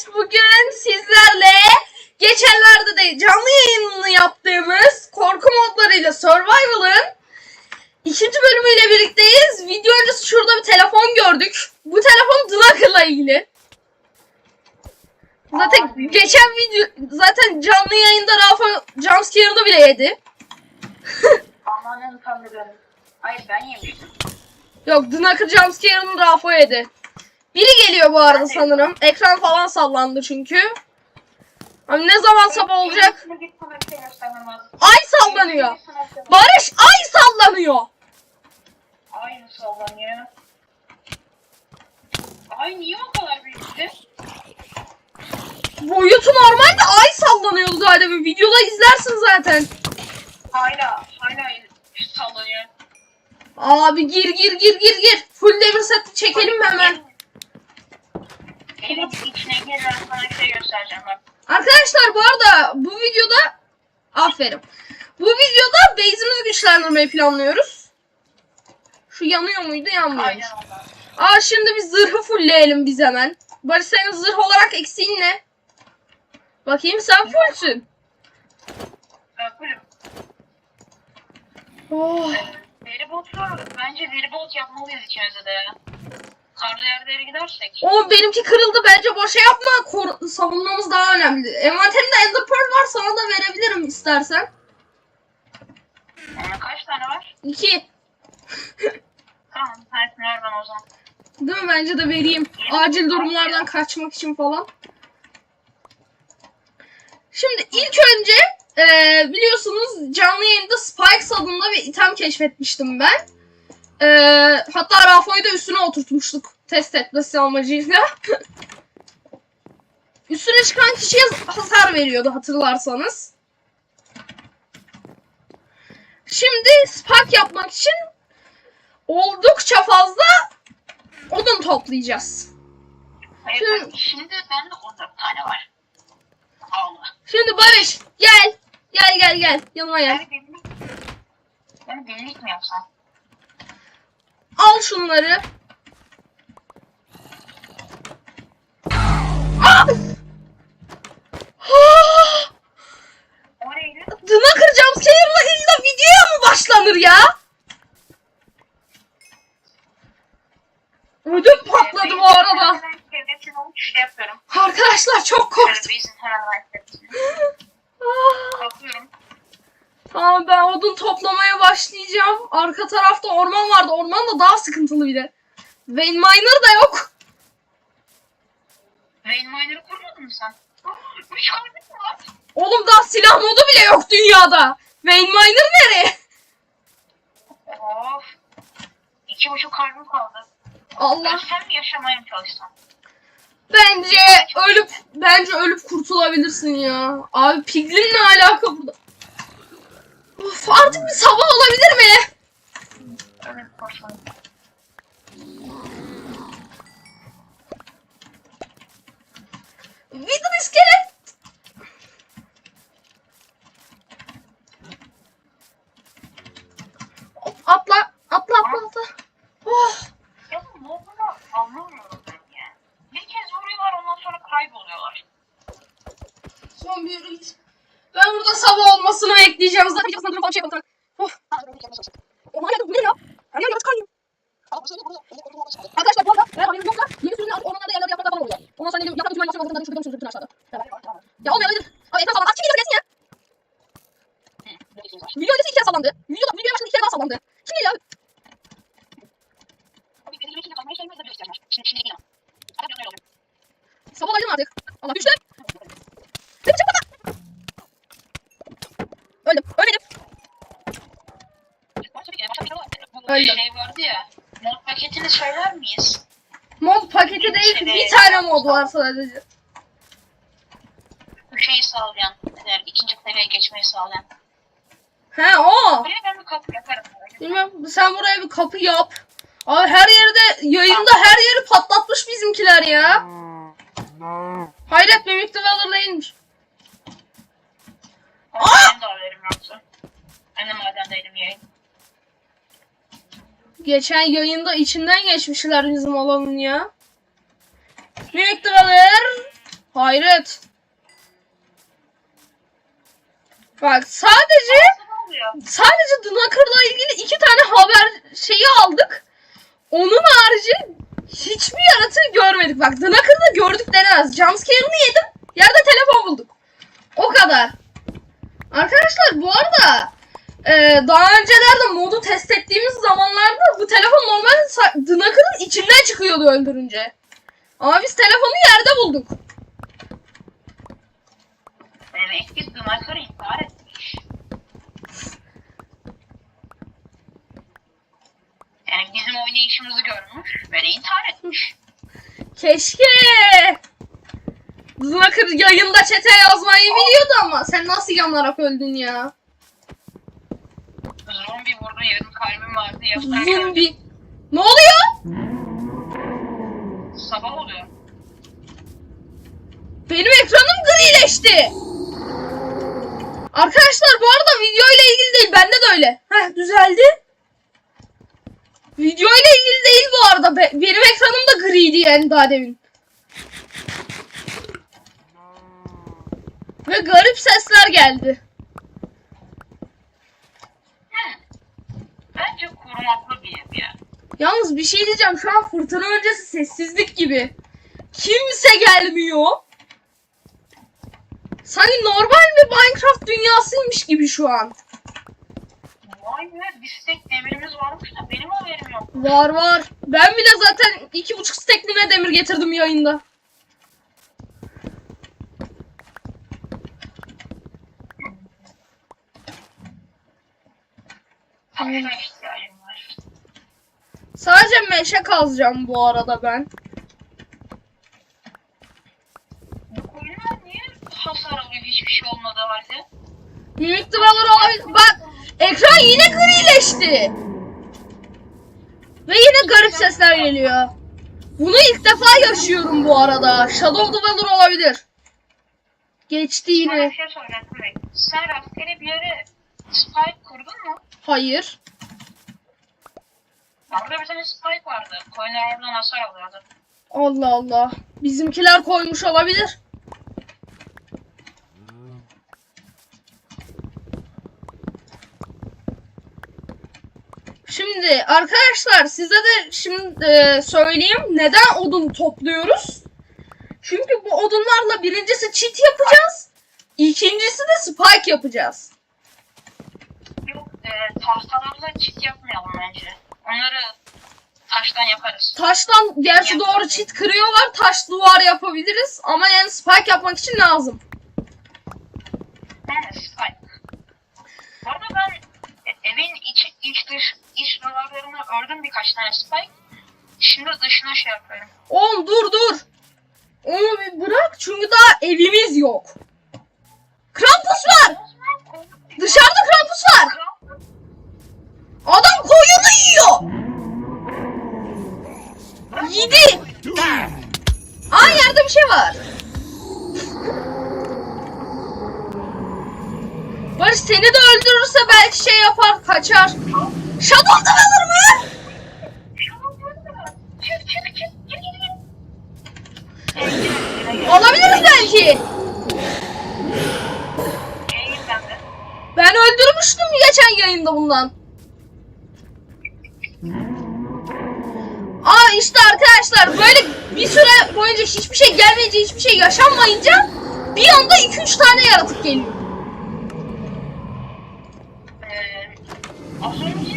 Evet bugün sizlerle geçenlerde de canlı yayınını yaptığımız korku modlarıyla Survival'ın ikinci bölümüyle birlikteyiz. Video öncesi şurada bir telefon gördük. Bu telefon Dlacker'la ilgili. Zaten geçen video zaten canlı yayında Rafa jumpscare'ını bile yedi. Amanın tanrım. Hayır ben yemiştim. Yok Dlacker jumpscare'ını Rafa yedi. Biri geliyor bu arada sanırım. Ekran falan sallandı çünkü. Abi ne zaman sabah olacak? Bir şey. Ay sallanıyor. Bir şey- Barış ay sallanıyor. Ay sallanıyor? Ay niye o kadar büyüktü? Boyutu normalde ay sallanıyordu daha demin. Videoda izlersin zaten. Hala, hala sallanıyor. Abi gir gir gir gir gir. Full devir set çekelim mi hemen? İçine ben şey göstereceğim bak. Arkadaşlar bu arada bu videoda aferin. Bu videoda base'imizi güçlendirmeyi planlıyoruz. Şu yanıyor muydu ondan. Aa şimdi bir zırhı fullleyelim biz hemen. Barış senin zırh olarak eksiğin ne? Bakayım sen fullsün. Bak buyurun. Oh. Deri botu, bence deri bot yapmalıyız ikimize de ya. Karlı yerlere gidersek. Oğlum benimki kırıldı bence boşa yapma. Kor- savunmamız daha önemli. Envanterimde Ender Pearl var sana da verebilirim istersen. Ee, kaç tane var? İki. Tamam, tanesini ver bana o zaman. Değil mi? Bence de vereyim. Acil durumlardan kaçmak için falan. Şimdi ilk önce eee, biliyorsunuz canlı yayında Spikes adında bir item keşfetmiştim ben. Eee, hatta Rafo'yu da üstüne oturtmuştuk test etmesi amacıyla. üstüne çıkan kişiye hasar veriyordu hatırlarsanız. Şimdi Spike yapmak için oldukça fazla odun toplayacağız. Hayır, Şimdi- şimdi bende 14 tane var. Allah. Şimdi Barış gel. Gel gel gel. Yanıma gel. Ben birlik, ben birlik mi yapsam? Al şunları. Ah! Ah! Dına kıracağım seyirle illa videoya mı başlanır ya? Ödüm patladı bu arada. Arkadaşlar çok korktum. Şöyle bizim hemen hareketini. Ah! Kalkıyorum. Tamam ben odun toplamaya başlayacağım. Arka tarafta orman vardı. Orman da daha sıkıntılı bir de. Vein Miner da yok. Rain Miner'ı kurmadın mı sen? Var. Oğlum daha silah modu bile yok dünyada. Vein Miner nereye? Of. İki buçuk kalbim kaldı. Ben Allah. sen mi yaşamaya mı çalışsan? Bence ölüp bence ölüp kurtulabilirsin ya. Abi Piglin ne alaka burada? Of, artık bir sabah olabilir mi? Wither iskelet. Hop, Atla, atla, atla, atla. Oh, Ya bu ne olduğunu anlamıyorum ben ya. Bir kez vuruyorlar ondan sonra kayboluyorlar. son bir yürü git. Ben burada sabah olmasını bekleyeceğim. Zaten bir falan bir şey yapalım. Oh. Oğlum hala bu ne ya? Her yer yaratık kaynıyor. Arkadaşlar bu arada eğer haberiniz yoksa yeni sürümler ormanlarda yerlerde yapraklar falan oluyor. Ondan sonra ne bileyim yaprak uçurmaya başlıyor. Bakın şurada şurada aşağıda. Ya olmuyor öyle. Abi ekran sallandı. Aç kim geliyor gelsin ya. Video öncesi iki kere sallandı. Video, videoya başladı iki kere daha sallandı. Kim geliyor abi? Abi benim için kalmaya şey mi izlemek istiyorum. Şimdi şimdi değil ama. Hadi bir oluyor. Sabah olayım artık. Allah düştüm. Beni çabuk atla. Öldüm. Ölmedim. Başka bir kere başka bir kere var. Bu Öyle. şey vardı ya. Mod paketini söyler miyiz? Mod paketi değil ki. Bir tane mod var sadece. Bu şeyi sağlayan. Ne der, ikinci seviyeye geçmeyi sağlayan. He o. Buraya ben bir kapı yaparım. Bilmem sen buraya bir kapı yap. Abi her yerde yayında her yeri patlatmış bizimkiler ya. Hayret Mimik değilmiş. Ama benim de haberim yoktu. Ben de madendeydim yayın. Geçen yayında içinden geçmişler bizim alanın ya. Mimik Dweller Hayret. Bak sadece sadece Knocker'la ilgili iki tane haber şeyi aldık. Onun harici hiçbir yaratığı görmedik. Bak Knocker'da gördük denemez. Jumpscare'ını yedim. Yerde telefon bulduk. O kadar. Arkadaşlar bu arada e, daha öncelerde modu test ettiğimiz zamanlarda bu telefon normal Knocker'ın içinden çıkıyordu öldürünce. Ama biz telefonu yerde bulduk. Demek ki Dınakır intihar etmiş. Yani bizim oynayışımızı görmüş ve intihar etmiş. Keşke. Zumakır yayında çete yazmayı biliyordu ama sen nasıl yanarak öldün ya? Zombi vurdu yarım kalbim vardı yaparken Zombi. Ne oluyor? sabah oluyor. Benim ekranım grileşti. Arkadaşlar bu arada video ile ilgili değil bende de öyle. Heh düzeldi. Video ile ilgili değil bu arada. Be- benim ekranım da griydi yani daha demin. Ve garip sesler geldi. Bence korunaklı bir ev ya. Yalnız bir şey diyeceğim. Şu an fırtına öncesi sessizlik gibi. Kimse gelmiyor. Sanki normal bir Minecraft dünyasıymış gibi şu an. Vay be bir stek demirimiz varmış da benim haberim yok. Var var. Ben bile zaten iki buçuk stekline demir getirdim yayında. Taşa ihtiyacım var. Sadece meşe kazacağım bu arada ben. Bu koyunlar niye hasar alıyor hiçbir şey olmadığı halde? Büyük ihtimaller olabilir. Bak ekran yine grileşti. Ve yine garip sesler geliyor. Bunu ilk defa yaşıyorum bu arada. Shadow Dweller olabilir. Geçti yine. şey. Sen rastgele bir yere spike kurdun mu? Hayır. Orada bir tane spike vardı. Koyunlar oradan hasar alıyordu. Allah Allah. Bizimkiler koymuş olabilir. Şimdi arkadaşlar size de şimdi e, söyleyeyim neden odun topluyoruz. Çünkü bu odunlarla birincisi çit yapacağız. İkincisi de spike yapacağız. Yok e, tahtalarla çit yapmayalım bence. Onları taştan yaparız. Taştan gerçi doğru çit kırıyorlar. Taş duvar yapabiliriz. Ama yani spike yapmak için lazım. Yani spike. Bu arada ben e, evin iç, iç dış iç duvarlarını ördüm birkaç tane spike. Şimdi dışına şey yapıyorum. Oğlum dur dur. Onu bir bırak çünkü daha evimiz yok. Krampus var. Dışarıda Krampus var. Adam koyunu yiyor. Yedi. Aa yerde bir şey var. Barış seni de öldürürse belki şey yapar kaçar. Shadow Dweller mı? Olabiliriz belki. Ben öldürmüştüm geçen yayında bundan. Aa işte arkadaşlar böyle bir süre boyunca hiçbir şey gelmeyince hiçbir şey yaşanmayınca bir anda 2-3 tane yaratık geliyor. Az önce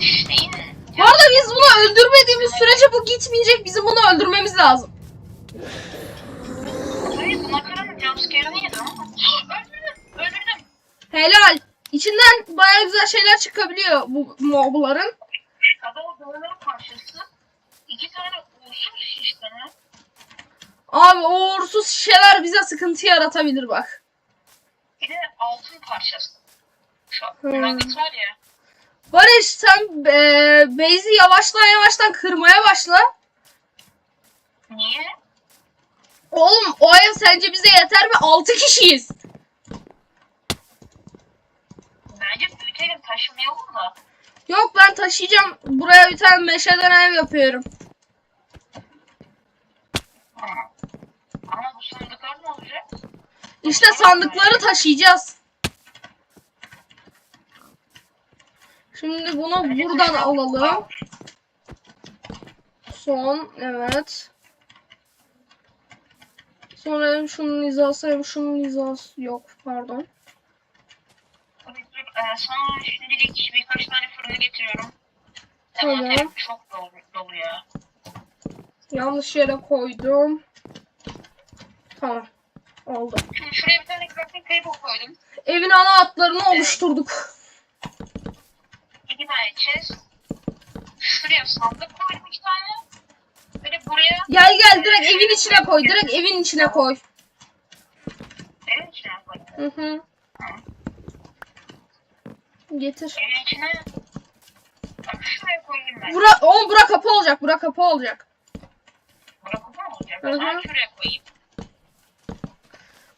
şeyin Bu arada biz bunu öldürmediğimiz sürece bu gitmeyecek. Bizim bunu öldürmemiz lazım. Hayır, Nakara'nın jumpscare'ını yedim ama. Öldürdüm, öldürdüm. Helal. İçinden baya güzel şeyler çıkabiliyor bu mobların. Shadow Dweller karşısı iki tane uğursuz şiştene. Abi o uğursuz şişeler bize sıkıntı yaratabilir bak. Bir de altın parçası. Şu Hmm. nugget var ya. Barış sen eee base'i yavaştan yavaştan kırmaya başla. Niye? Oğlum o ev sence bize yeter mi? 6 kişiyiz. Bence büyütelim taşımayalım da. Yok ben taşıyacağım. Buraya bir tane meşeden ev yapıyorum. Ama bu sandıklar ne olacak? İşte sandıkları taşıyacağız. Şimdi bunu buradan alalım. Son evet. Sonra hem şunun hizası hem şunun hizası yok pardon. Ee, sana şimdilik birkaç tane fırını getiriyorum. Tamam. Çok dolu, dolu ya. Yanlış yere koydum. Tamam. Oldu. Şimdi şuraya bir tane crafting table koydum. Evin ana hatlarını oluşturduk. İki tane chest. Şuraya sandık koydum iki tane. Böyle buraya Gel gel direkt evin içine koy. Direkt evin içine koy. evin içine koydum. Hı hı. Getir. Evin içine Bak şuraya koyayım ben. Bura, oğlum bura kapı olacak. Bura kapı olacak. Bırakıp mı olacak? Hı hı. O zaman şuraya koyayım.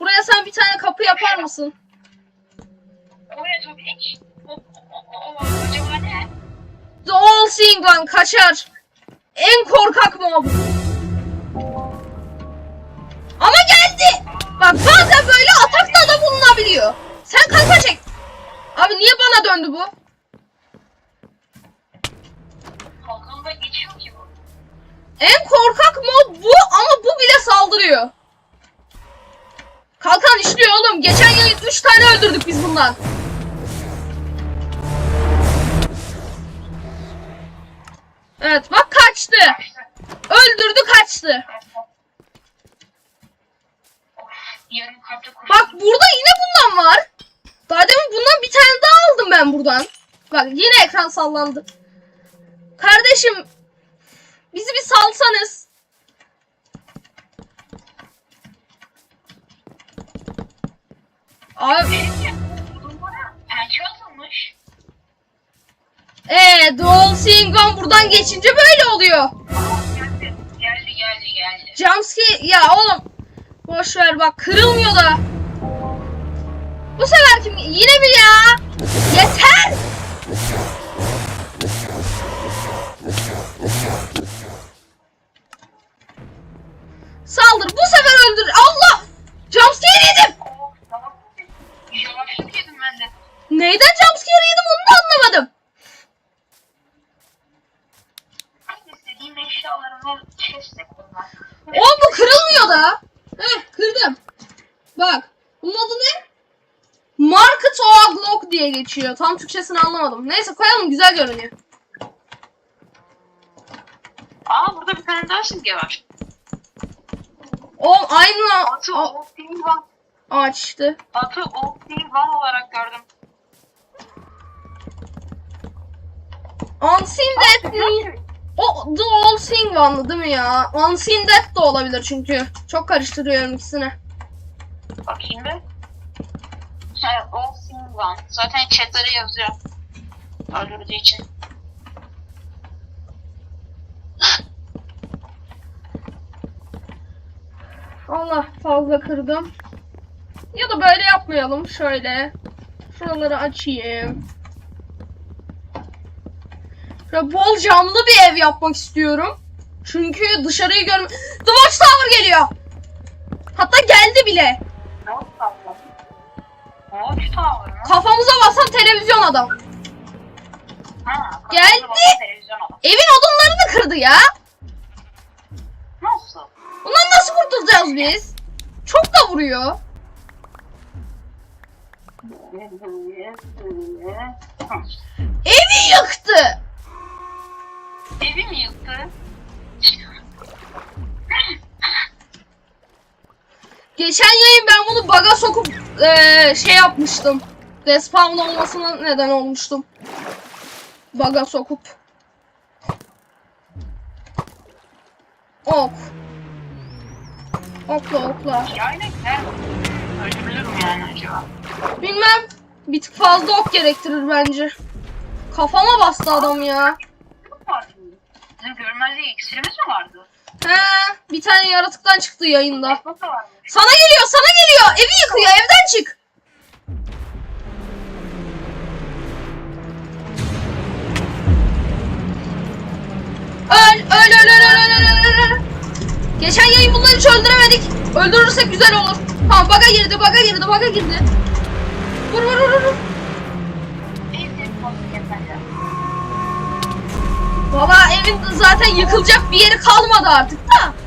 Buraya sen bir tane kapı yapar mısın? Oraya tabii hiç. Seeing One kaçar. En korkak mob. Ama geldi. Bak bazen böyle atakta da bulunabiliyor. Sen kanka çek. Abi niye bana döndü bu? Kalkanında geçiyor ki bu. En korkak mob bu ama bu bile saldırıyor. Kalkan işliyor oğlum. Geçen yıl 3 tane öldürdük biz bundan. Evet bak kaçtı. Öldürdü kaçtı. Bak burada yine bundan var. Daha demin bundan bir tane daha aldım ben buradan. Bak yine ekran sallandı. Kardeşim bizi bir salsanız. Abi bana pençe atılmış. Ee, Seeing One buradan geçince böyle oluyor. Geldi. Geldi geldi geldi. Jumpscare ya oğlum. Boş ver bak kırılmıyor da. Bu sefer kim? Yine mi ya? Yeter. Saldır. Bu sefer öldür. Allah! Jumpscare yedim. Neyden jumpscare yedim onu da anlamadım. Ben istediğim eşyalarımı chest'e koymak. Oğlum bu kırılmıyor da. Heh kırdım. Bak. Bunun adı ne? Market Oak Lock diye geçiyor. Tam Türkçesini anlamadım. Neyse koyalım güzel görünüyor. Aa burada bir tane daha simge var. O aynı Atı a- Old Thing One. ağaç işte. Atı One olarak gördüm. Unseen Death mi? O The All Seeing One'lı değil mi ya? Unseen Death de olabilir çünkü. Çok karıştırıyorum ikisini. Bakayım bir. Evet, Old One. Zaten chatlere yazıyor. Öldürdüğü için. Allah fazla kırdım. Ya da böyle yapmayalım. Şöyle. Şuraları açayım. Şöyle bol camlı bir ev yapmak istiyorum. Çünkü dışarıyı görme... The Watchtower geliyor. Hatta geldi bile. Ne oldu? Watch Tower mı? Kafamıza basan televizyon adam. Ha, Geldi. Televizyon adam. Evin odunlarını kırdı ya. Nasıl? Bundan nasıl kurtulacağız biz? Çok da vuruyor. Evi yıktı. Evi mi yıktı? Geçen yayın ben bunu baga sokup eee, şey yapmıştım. Respawn olmasına neden olmuştum. Baga sokup. Ok. Okla okla. Yani ne? Mü yani acaba? Bilmem. Bir tık fazla ok gerektirir bence. Kafama bastı adam ya. Bizim görmezliği iksirimiz mi vardı? He, bir tane yaratıktan çıktı yayında. Sana geliyor, sana geliyor. Evi yıkıyor, evden çık. Öl, öl, öl, öl, öl, öl, öl, öl. Geçen yayın bunları hiç öldüremedik. Öldürürsek güzel olur. Tamam, baga girdi, baga girdi, baga girdi. Vur, vur, vur, vur. Baba evin zaten yıkılacak bir yeri kalmadı artık da.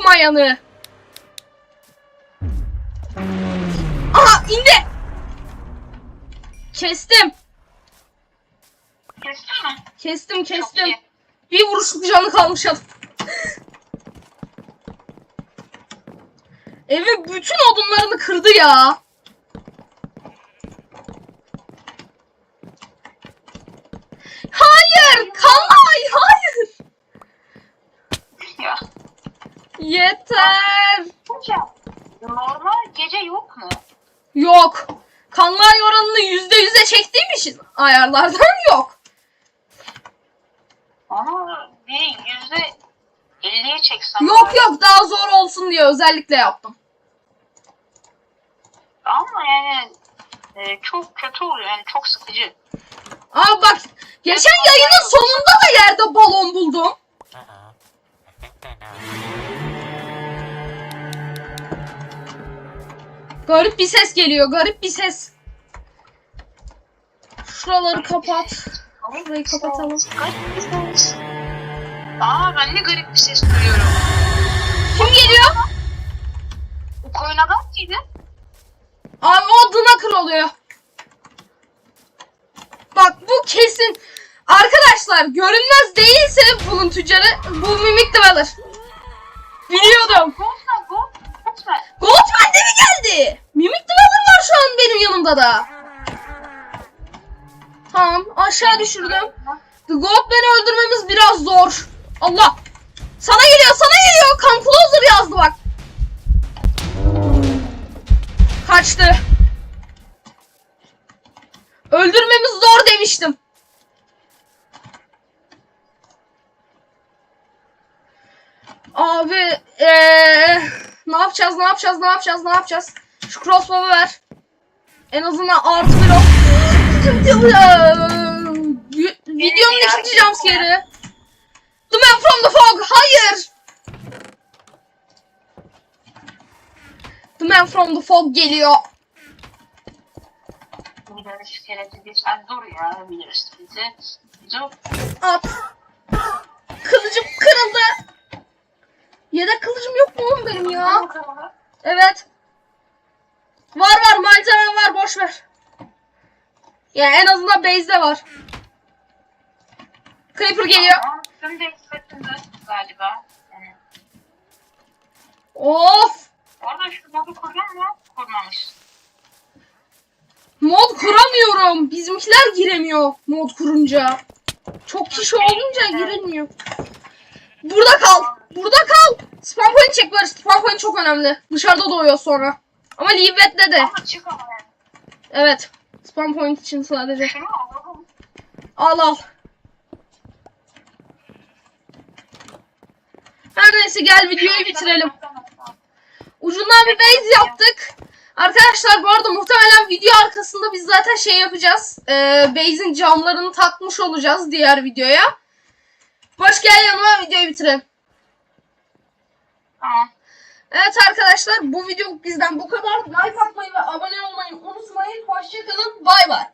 En korkmayanı. Aha indi. Kestim. Kestin mi? Kestim kestim. Bir vuruşluk canı kalmış adam. Evin bütün odunlarını kırdı ya. Hayır! Kalay! Hayır! Ya. Yeter! Hocam. Normal gece yok mu? Yok. Kanlar oranını yüzde yüze çektiğim için ayarlardan yok. Ama bir yüzde elliye çeksem. Yok yok daha zor olsun diye özellikle yaptım. Ama yani e, çok kötü oluyor yani çok sıkıcı. Abi bak geçen yayının sonunda da yerde balon buldum. Garip bir ses geliyor, garip bir ses. Şuraları kapat. Burayı kapatalım. Garip bir ses. Aa ben de garip bir ses duyuyorum. Kim geliyor? Adam mıydı? Abi o Dınakır oluyor. Bak bu kesin. Arkadaşlar görünmez değilse bunun tüccarı bu Mimik Dweller. Biliyordum. Goldman, Goldman. Goldman de mi geldi? Mimik Dweller var şu an benim yanımda da. Tamam aşağı düşürdüm. The Goldman'ı öldürmemiz biraz zor. Allah. Sana geliyor sana geliyor. Kan Closer yazdı bak. Kaçtı. Öldürmemiz zor demiştim. Abi eee ne yapacağız ne yapacağız ne yapacağız ne yapacağız? Şu crossbow'u ver. En azından artı bir ok. Videonun ikinci jumpscare'i. The man from the fog. Hayır. The man from the fog geliyor. Bir de iskeleti geç. Ay dur ya bir de iskeleti. Dur. At. Kılıcım kırıldı. Yedek kılıcım yok mu oğlum Evet. Var var malzemem var boş ver. Ya en azından base'de var. Creeper geliyor. De galiba. Yani. Of. Orada şu modu kuruyor mu? Kurmamış. Mod kuramıyorum. Bizimkiler giremiyor mod kurunca. Çok kişi olunca girilmiyor. Burada kal. Burada kal. Spam point çek var. Spam point çok önemli. Dışarıda doğuyor sonra. Ama Livet'le de. Ama çık ama yani. Evet. Spam point için sadece. Şunu alalım. Al al. Her neyse gel videoyu bitirelim. Ucundan bir base yaptık. Arkadaşlar bu arada muhtemelen video arkasında biz zaten şey yapacağız. Ee, base'in camlarını takmış olacağız diğer videoya. Boş gel yanıma videoyu bitirelim. Evet arkadaşlar bu video bizden bu kadar. Like atmayı ve abone olmayı unutmayın. Hoşçakalın. Bay bay.